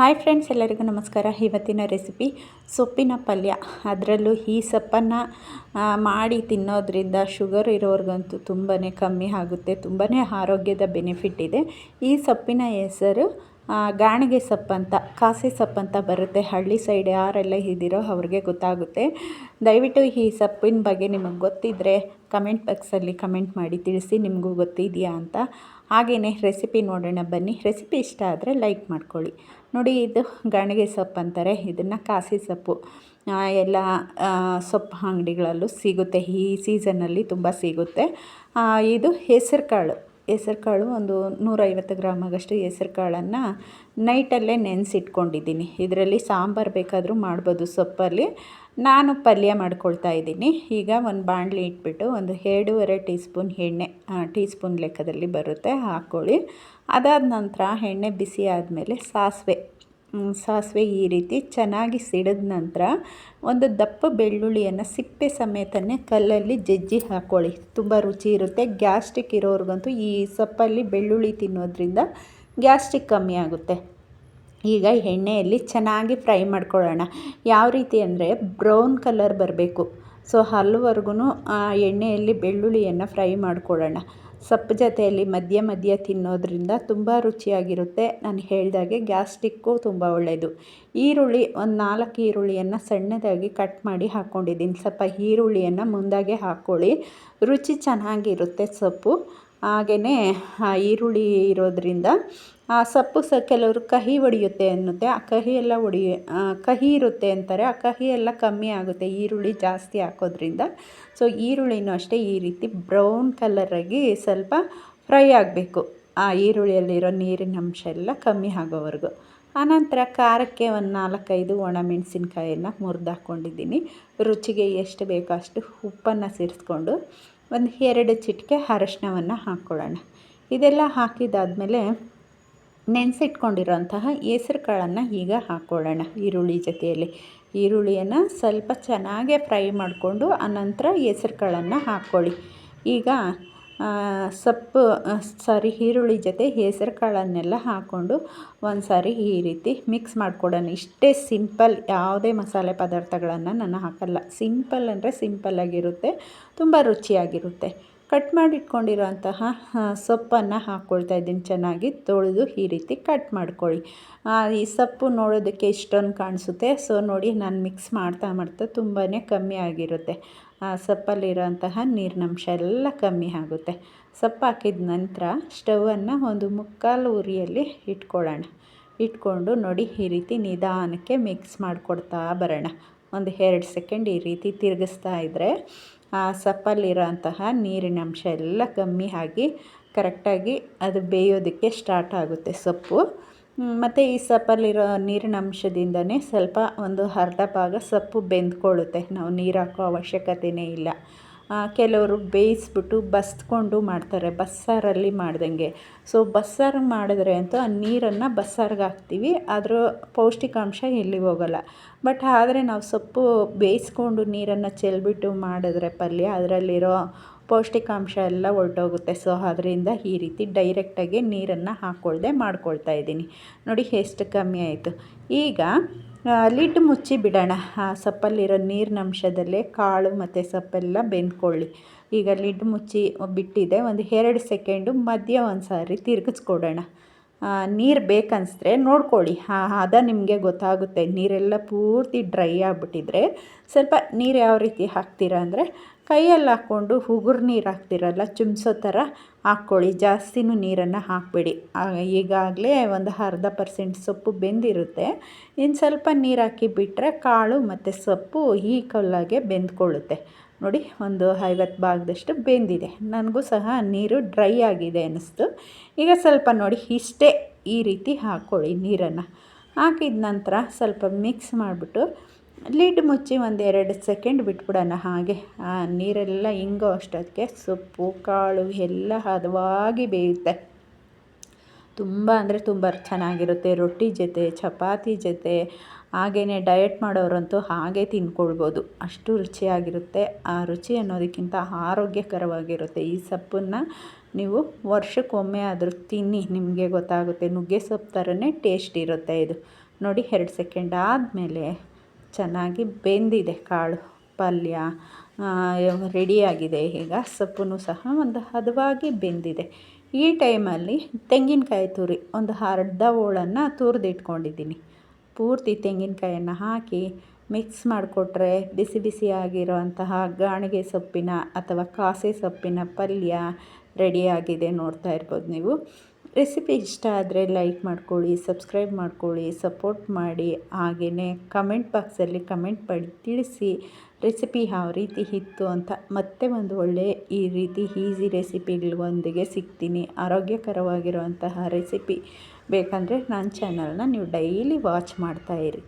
Hi friends, ಎಲ್ಲರಿಗೂ ನಮಸ್ಕಾರ. ಇವತ್ತಿನ ರೆಸಿಪಿ ಸೊಪ್ಪಿನ ಪಲ್ಯ. ಅದರಲ್ಲೂ ಈ ಸೊಪ್ಪನ್ನು ಮಾಡಿ ತಿನ್ನೋದ್ರಿಂದ ಶುಗರ್ ಇರೋರಿಗಂತೂ ತುಂಬಾ ಕಮ್ಮಿ ಆಗುತ್ತೆ. ತುಂಬಾ ಆರೋಗ್ಯದ ಬೆನಿಫಿಟ್ ಇದೆ. ಈ ಸೊಪ್ಪಿನ ಹೆಸರು ಗಾಣಿಗೆ ಸೊಪ್ಪಂತ, ಕಾಸೆ ಸೊಪ್ಪಂತ ಬರುತ್ತೆ. ಹಳ್ಳಿ ಸೈಡ್ ಯಾರೆಲ್ಲ ಇದ್ದೀರೋ ಅವ್ರಿಗೆ ಗೊತ್ತಾಗುತ್ತೆ. ದಯವಿಟ್ಟು ಈ ಸೊಪ್ಪಿನ ಬಗ್ಗೆ ನಿಮಗೆ ಗೊತ್ತಿದ್ದರೆ ಕಮೆಂಟ್ ಬಾಕ್ಸಲ್ಲಿ ಕಮೆಂಟ್ ಮಾಡಿ ತಿಳಿಸಿ ನಿಮಗೂ ಗೊತ್ತಿದೆಯಾ ಅಂತ. ಹಾಗೆಯೇ ರೆಸಿಪಿ ನೋಡೋಣ ಬನ್ನಿ. ರೆಸಿಪಿ ಇಷ್ಟ ಆದರೆ ಲೈಕ್ ಮಾಡ್ಕೊಳ್ಳಿ. ನೋಡಿ, ಇದು ಗಾಣಿಗೆ ಸೊಪ್ಪು ಅಂತಾರೆ. ಇದನ್ನು ಕಾಸಿ ಸೊಪ್ಪು. ಎಲ್ಲ ಸೊಪ್ಪು ಅಂಗಡಿಗಳಲ್ಲೂ ಸಿಗುತ್ತೆ. ಈ ಸೀಸನ್ನಲ್ಲಿ ತುಂಬ ಸಿಗುತ್ತೆ. ಇದು ಹೆಸರು ಕಾಳು ಹೆಸರು ಕಾಳು ಒಂದು ನೂರೈವತ್ತು ಗ್ರಾಮಾಗಷ್ಟು ಹೆಸರು ಕಾಳನ್ನು ನೈಟಲ್ಲೇ ನೆನೆಸಿಟ್ಕೊಂಡಿದ್ದೀನಿ. ಇದರಲ್ಲಿ ಸಾಂಬಾರು ಬೇಕಾದರೂ ಮಾಡ್ಬೋದು ಸೊಪ್ಪಲ್ಲಿ. ನಾನು ಪಲ್ಯ ಮಾಡ್ಕೊಳ್ತಾ ಇದ್ದೀನಿ. ಈಗ ಒಂದು ಬಾಣಲಿ ಇಟ್ಬಿಟ್ಟು ಒಂದು ಎರಡೂವರೆ ಟೀ ಸ್ಪೂನ್ ಎಣ್ಣೆ ಟೀ ಸ್ಪೂನ್ ಲೆಕ್ಕದಲ್ಲಿ ಬರುತ್ತೆ, ಹಾಕ್ಕೊಳ್ಳಿ. ಅದಾದ ನಂತರ ಎಣ್ಣೆ ಬಿಸಿ ಆದಮೇಲೆ ಸಾಸಿವೆ ಸಾಸಿವೆ ಈ ರೀತಿ ಚೆನ್ನಾಗಿ ಸಿಡಿದ ನಂತರ ಒಂದು ದಪ್ಪ ಬೆಳ್ಳುಳ್ಳಿಯನ್ನು ಸಿಪ್ಪೆ ಸಮೇತನೇ ಕಲ್ಲಲ್ಲಿ ಜಜ್ಜಿ ಹಾಕ್ಕೊಳ್ಳಿ ತುಂಬ ರುಚಿ ಇರುತ್ತೆ. ಗ್ಯಾಸ್ಟ್ರಿಕ್ ಇರೋರಿಗಂತೂ ಈ ಸೊಪ್ಪಲ್ಲಿ ಬೆಳ್ಳುಳ್ಳಿ ತಿನ್ನೋದ್ರಿಂದ ಗ್ಯಾಸ್ಟ್ರಿಕ್ ಕಮ್ಮಿ ಆಗುತ್ತೆ. ಈಗ ಎಣ್ಣೆಯಲ್ಲಿ ಚೆನ್ನಾಗಿ ಫ್ರೈ ಮಾಡ್ಕೊಳ್ಳೋಣ. ಯಾವ ರೀತಿ ಅಂದರೆ ಬ್ರೌನ್ ಕಲರ್ ಬರಬೇಕು. ಸೊ ಅಲ್ಲಿವರೆಗೂ ಎಣ್ಣೆಯಲ್ಲಿ ಬೆಳ್ಳುಳ್ಳಿಯನ್ನು ಫ್ರೈ ಮಾಡ್ಕೊಳ್ಳೋಣ. ಸೊಪ್ಪು ಜೊತೆಯಲ್ಲಿ ಮಧ್ಯ ಮಧ್ಯ ತಿನ್ನೋದ್ರಿಂದ ತುಂಬ ರುಚಿಯಾಗಿರುತ್ತೆ. ನಾನು ಹೇಳಿದಾಗೆ ಗ್ಯಾಸ್ಟಿಕ್ಕು ತುಂಬ ಒಳ್ಳೆಯದು ಈರುಳ್ಳಿ ಒಂದು ನಾಲ್ಕು ಈರುಳ್ಳಿಯನ್ನು ಸಣ್ಣದಾಗಿ ಕಟ್ ಮಾಡಿ ಹಾಕ್ಕೊಂಡಿದ್ದೀನಿ ಸ್ವಲ್ಪ ಈರುಳ್ಳಿಯನ್ನು ಮುಂದಾಗೆ ಹಾಕ್ಕೊಳ್ಳಿ ರುಚಿ ಚೆನ್ನಾಗಿರುತ್ತೆ ಸೊಪ್ಪು. ಹಾಗೆಯೇ ಈರುಳ್ಳಿ ಇರೋದರಿಂದ, ಆ, ಸೊಪ್ಪು ಸಹ ಕೆಲವರು ಕಹಿ ಹೊಡೆಯುತ್ತೆ ಅನ್ನುತ್ತೆ. ಆ ಕಹಿ ಎಲ್ಲ ಹೊಡಿ ಕಹಿ ಇರುತ್ತೆ ಅಂತಾರೆ. ಆ ಕಹಿ ಎಲ್ಲ ಕಮ್ಮಿ ಆಗುತ್ತೆ ಈರುಳ್ಳಿ ಜಾಸ್ತಿ ಹಾಕೋದ್ರಿಂದ. ಸೊ, ಈರುಳ್ಳಿನೂ ಅಷ್ಟೇ ಈ ರೀತಿ ಬ್ರೌನ್ ಕಲರಾಗಿ ಸ್ವಲ್ಪ ಫ್ರೈ ಆಗಬೇಕು. ಆ, ಈರುಳ್ಳಿಯಲ್ಲಿರೋ ನೀರಿನ ಅಂಶ ಎಲ್ಲ ಕಮ್ಮಿ ಆಗೋವರೆಗೂ. ಆನಂತರ ಖಾರಕ್ಕೆ ಒಂದು ನಾಲ್ಕೈದು ಒಣಮೆಣಸಿನ್ಕಾಯನ್ನು ಮುರಿದು ಮುರಿದಾಕೊಂಡಿದ್ದೀನಿ. ರುಚಿಗೆ ಎಷ್ಟು ಬೇಕೋ ಅಷ್ಟು ಉಪ್ಪನ್ನು ಸೇರಿಸ್ಕೊಂಡು ಒಂದು ಎರಡು ಚಿಟಿಕೆ ಅರಶಿನವನ್ನು ಹಾಕ್ಕೊಳ್ಳೋಣ ಇದೆಲ್ಲ ಹಾಕಿದಾದಮೇಲೆ ನೆನೆಸಿಟ್ಕೊಂಡಿರೋಂತಹ ಹೆಸ್ರು ಕಾಳನ್ನು ಈಗ ಹಾಕ್ಕೊಳ್ಳೋಣ ಈರುಳ್ಳಿ ಜೊತೆಯಲ್ಲಿ. ಈರುಳ್ಳಿಯನ್ನು ಸ್ವಲ್ಪ ಚೆನ್ನಾಗೇ ಫ್ರೈ ಮಾಡಿಕೊಂಡು ಆನಂತರ ಹೆಸ್ರು ಕಾಳನ್ನು ಹಾಕ್ಕೊಳ್ಳಿ ಈಗ ಸೊಪ್ಪು ಸಾರಿ ಈರುಳ್ಳಿ ಜೊತೆ ಹೆಸರು ಕಾಳನ್ನೆಲ್ಲ ಹಾಕ್ಕೊಂಡು ಒಂದು ಸಾರಿ ಈ ರೀತಿ ಮಿಕ್ಸ್ ಮಾಡಿಕೊಡೋಣ. ಇಷ್ಟೇ ಸಿಂಪಲ್ ಯಾವುದೇ ಮಸಾಲೆ ಪದಾರ್ಥಗಳನ್ನು ನಾನು ಹಾಕಲ್ಲ. ಸಿಂಪಲ್ ಅಂದರೆ ಸಿಂಪಲ್ಲಾಗಿರುತ್ತೆ ತುಂಬ ರುಚಿಯಾಗಿರುತ್ತೆ. ಕಟ್ ಮಾಡಿ ಇಟ್ಕೊಂಡಿರೋಂತಹ ಸೊಪ್ಪನ್ನು ಹಾಕ್ಕೊಳ್ತಾ ಇದ್ದೀನಿ. ಚೆನ್ನಾಗಿ ತೊಳೆದು ಈ ರೀತಿ ಕಟ್ ಮಾಡ್ಕೊಳ್ಳಿ. ಈ ಸೊಪ್ಪು ನೋಡೋದಕ್ಕೆ ಇಷ್ಟೊಂದು ಕಾಣಿಸುತ್ತೆ. ಸೊ, ನೋಡಿ, ನಾನು ಮಿಕ್ಸ್ ಮಾಡ್ತಾ ಮಾಡ್ತಾ ತುಂಬಾ ಕಮ್ಮಿ ಆಗಿರುತ್ತೆ. ಆ, ಸೊಪ್ಪಲ್ಲಿರೋಂತಹ ನೀರಿನಂಶ ಎಲ್ಲ ಕಮ್ಮಿ ಆಗುತ್ತೆ. ಸೊಪ್ಪು ಹಾಕಿದ ನಂತರ ಸ್ಟವನ್ನು ಒಂದು ಮುಕ್ಕಾಲು ಉರಿಯಲ್ಲಿ ಇಟ್ಕೊಳ್ಳೋಣ. ಇಟ್ಕೊಂಡು ನೋಡಿ, ಈ ರೀತಿ ನಿಧಾನಕ್ಕೆ ಮಿಕ್ಸ್ ಮಾಡಿಕೊಡ್ತಾ ಬರೋಣ. ಒಂದು ಎರಡು ಸೆಕೆಂಡ್ ಈ ರೀತಿ ತಿರುಗಿಸ್ತಾ ಇದ್ದರೆ ಆ ಸೊಪ್ಪಲ್ಲಿರೋ ಅಂತಹ ನೀರಿನ ಅಂಶ ಎಲ್ಲ ಕಮ್ಮಿ ಆಗಿ ಕರೆಕ್ಟಾಗಿ ಅದು ಬೇಯೋದಕ್ಕೆ ಸ್ಟಾರ್ಟ್ ಆಗುತ್ತೆ ಸೊಪ್ಪು. ಮತ್ತು ಈ ಸಪ್ಪಲ್ಲಿರೋ ನೀರಿನ ಅಂಶದಿಂದನೇ ಸ್ವಲ್ಪ ಒಂದು ಅರ್ಧ ಭಾಗ ಸೊಪ್ಪು ಬೆಂದ್ಕೊಳ್ಳುತ್ತೆ. ನಾವು ನೀರು ಹಾಕೋ ಅವಶ್ಯಕತೆಯೇ ಇಲ್ಲ. ಕೆಲವರು ಬೇಯಿಸ್ಬಿಟ್ಟು ಬಸ್ಕೊಂಡು ಮಾಡ್ತಾರೆ, ಬಸ್ಸಾರಲ್ಲಿ ಮಾಡ್ದಂಗೆ. ಸೊ, ಬಸ್ಸಾರು ಮಾಡಿದ್ರೆ ಅಂತೂ ಆ ನೀರನ್ನು ಬಸ್ಸಾರಿಗೆ ಹಾಕ್ತೀವಿ ಅದರ ಪೌಷ್ಟಿಕಾಂಶ ಎಲ್ಲಿ ಹೋಗಲ್ಲ. ಬಟ್ ಆದರೆ ನಾವು ಸೊಪ್ಪು ಬೇಯಿಸ್ಕೊಂಡು ನೀರನ್ನು ಚೆಲ್ಬಿಟ್ಟು ಮಾಡಿದ್ರೆ ಪಲ್ಯ, ಅದರಲ್ಲಿರೋ ಪೌಷ್ಟಿಕಾಂಶ ಎಲ್ಲ ಹೊರಟೋಗುತ್ತೆ ಸೊ ಅದರಿಂದ ಈ ರೀತಿ ಡೈರೆಕ್ಟಾಗಿ ನೀರನ್ನು ಹಾಕ್ಕೊಳ್ದೆ ಮಾಡ್ಕೊಳ್ತಾ ಇದ್ದೀನಿ. ನೋಡಿ, ಎಷ್ಟು ಕಮ್ಮಿ ಆಯಿತು. ಈಗ ಲಿಡ್ ಮುಚ್ಚಿ ಬಿಡೋಣ. ಆ, ಸೊಪ್ಪಲ್ಲಿರೋ ನೀರಿನ ಅಂಶದಲ್ಲೇ ಕಾಳು ಮತ್ತು ಸೊಪ್ಪೆಲ್ಲ ಬೆಂದ್ಕೊಳ್ಳಿ. ಈಗ ಲಿಡ್ ಮುಚ್ಚಿ ಬಿಟ್ಟಿದೆ. ಒಂದು ಎರಡು ಸೆಕೆಂಡು ಮಧ್ಯ ಒಂದು ಸಾರಿ ತಿರುಗಿಸ್ಕೊಡೋಣ ನೀರು ಬೇಕನ್ನಿಸಿದ್ರೆ ನೋಡ್ಕೊಳ್ಳಿ. ಅದ ನಿಮಗೆ ಗೊತ್ತಾಗುತ್ತೆ. ನೀರೆಲ್ಲ ಪೂರ್ತಿ ಡ್ರೈ ಆಗಿಬಿಟ್ಟಿದ್ರೆ ಸ್ವಲ್ಪ ನೀರು ಯಾವ ರೀತಿ ಹಾಕ್ತೀರಾ ಅಂದರೆ ಕೈಯಲ್ಲಿ ಹಾಕ್ಕೊಂಡು ಉಗುರು ನೀರು ಹಾಕ್ತಿರಲ್ಲ, ಚುಮ್ಸೋ ಥರ ಹಾಕ್ಕೊಳ್ಳಿ. ಜಾಸ್ತಿನೂ ನೀರನ್ನು ಹಾಕಬೇಡಿ. ಈಗಾಗಲೇ ಒಂದು ಅರ್ಧ ಪರ್ಸೆಂಟ್ ಸೊಪ್ಪು ಬೆಂದಿರುತ್ತೆ. ಇನ್ನು ಸ್ವಲ್ಪ ನೀರು ಹಾಕಿ ಬಿಟ್ಟರೆ ಕಾಳು ಮತ್ತು ಸೊಪ್ಪು ಈ ಕಲ್ಲಾಗೆ ಬೆಂದ್ಕೊಳ್ಳುತ್ತೆ. ನೋಡಿ, ಒಂದು ಐವತ್ತು ಭಾಗದಷ್ಟು ಬೆಂದಿದೆ. ನನಗೂ ಸಹ ನೀರು ಡ್ರೈ ಆಗಿದೆ ಅನ್ನಿಸ್ತು ಈಗ ಸ್ವಲ್ಪ ನೋಡಿ, ಇಷ್ಟೇ ಈ ರೀತಿ ಹಾಕ್ಕೊಳ್ಳಿ ನೀರನ್ನು. ಹಾಕಿದ ನಂತರ ಸ್ವಲ್ಪ ಮಿಕ್ಸ್ ಮಾಡಿಬಿಟ್ಟು ಲಿಡ್ ಮುಚ್ಚಿ ಒಂದು ಎರಡು ಸೆಕೆಂಡ್ ಬಿಟ್ಬಿಡೋಣ ಹಾಗೆ. ಆ ನೀರೆಲ್ಲ ಹಿಂಗೋ ಅಷ್ಟೊತ್ತಿಗೆ ಸೊಪ್ಪು, ಕಾಳು ಎಲ್ಲ ಹದವಾಗಿ ಬೇಯುತ್ತೆ. ತುಂಬ ಅಂದರೆ ತುಂಬ ಚೆನ್ನಾಗಿರುತ್ತೆ. ರೊಟ್ಟಿ ಜೊತೆ, ಚಪಾತಿ ಜೊತೆ ಹಾಗೆಯೇ ಡಯಟ್ ಮಾಡೋರಂತೂ ಹಾಗೆ ತಿನ್ಕೊಳ್ಬೋದು. ಅಷ್ಟು ರುಚಿಯಾಗಿರುತ್ತೆ. ಆ ರುಚಿ ಅನ್ನೋದಕ್ಕಿಂತ ಆರೋಗ್ಯಕರವಾಗಿರುತ್ತೆ. ಈ ಸೊಪ್ಪನ್ನು ನೀವು ವರ್ಷಕ್ಕೊಮ್ಮೆ ಆದರೂ ತಿನ್ನಿ, ನಿಮಗೆ ಗೊತ್ತಾಗುತ್ತೆ ನುಗ್ಗೆ ಸೊಪ್ಪು ಥರನೇ ಟೇಸ್ಟ್ ಇರುತ್ತೆ ಇದು. ನೋಡಿ, ಎರಡು ಸೆಕೆಂಡ್ ಆದಮೇಲೆ ಚೆನ್ನಾಗಿ ಬೆಂದಿದೆ ಕಾಳು, ಪಲ್ಯ ರೆಡಿಯಾಗಿದೆ ಈಗ. ಸೊಪ್ಪು ಸಹ ಒಂದು ಹದವಾಗಿ ಬೆಂದಿದೆ. ಈ ಟೈಮಲ್ಲಿ ತೆಂಗಿನಕಾಯಿ ತುರಿ, ಒಂದು ಅರ್ಧ ಹೋಳನ್ನು ತುರಿದಿಟ್ಕೊಂಡಿದ್ದೀನಿ. ಪೂರ್ತಿ ತೆಂಗಿನಕಾಯನ್ನು ಹಾಕಿ ಮಿಕ್ಸ್ ಮಾಡಿಕೊಟ್ರೆ ಬಿಸಿ ಬಿಸಿಯಾಗಿರುವಂತಹ ಗಾಣಿಗೆ ಸೊಪ್ಪಿನ ಅಥವಾ ಕಾಸೆ ಸೊಪ್ಪಿನ ಪಲ್ಯ ರೆಡಿಯಾಗಿದೆ ನೋಡ್ತಾ ಇರ್ಬೋದು ನೀವು. ರೆಸಿಪಿ ಇಷ್ಟ ಆದರೆ ಲೈಕ್ ಮಾಡ್ಕೊಳ್ಳಿ, ಸಬ್ಸ್ಕ್ರೈಬ್ ಮಾಡ್ಕೊಳ್ಳಿ, ಸಪೋರ್ಟ್ ಮಾಡಿ ಹಾಗೆಯೇ ಕಮೆಂಟ್ ಬಾಕ್ಸಲ್ಲಿ ಕಮೆಂಟ್ ಮಾಡಿ ತಿಳಿಸಿ ರೆಸಿಪಿ ಯಾವ ರೀತಿ ಇತ್ತು ಅಂತ ಮತ್ತೆ ಒಂದು ಒಳ್ಳೆಯ ಈ ರೀತಿ ಈಸಿ ರೆಸಿಪಿಗಳೊಂದಿಗೆ ಸಿಗ್ತೀನಿ. ಆರೋಗ್ಯಕರವಾಗಿರುವಂತಹ ರೆಸಿಪಿ ಬೇಕಂದರೆ ನನ್ನ ಚಾನಲ್ನ ನೀವು ಡೈಲಿ ವಾಚ್ ಮಾಡ್ತಾಯಿರಿ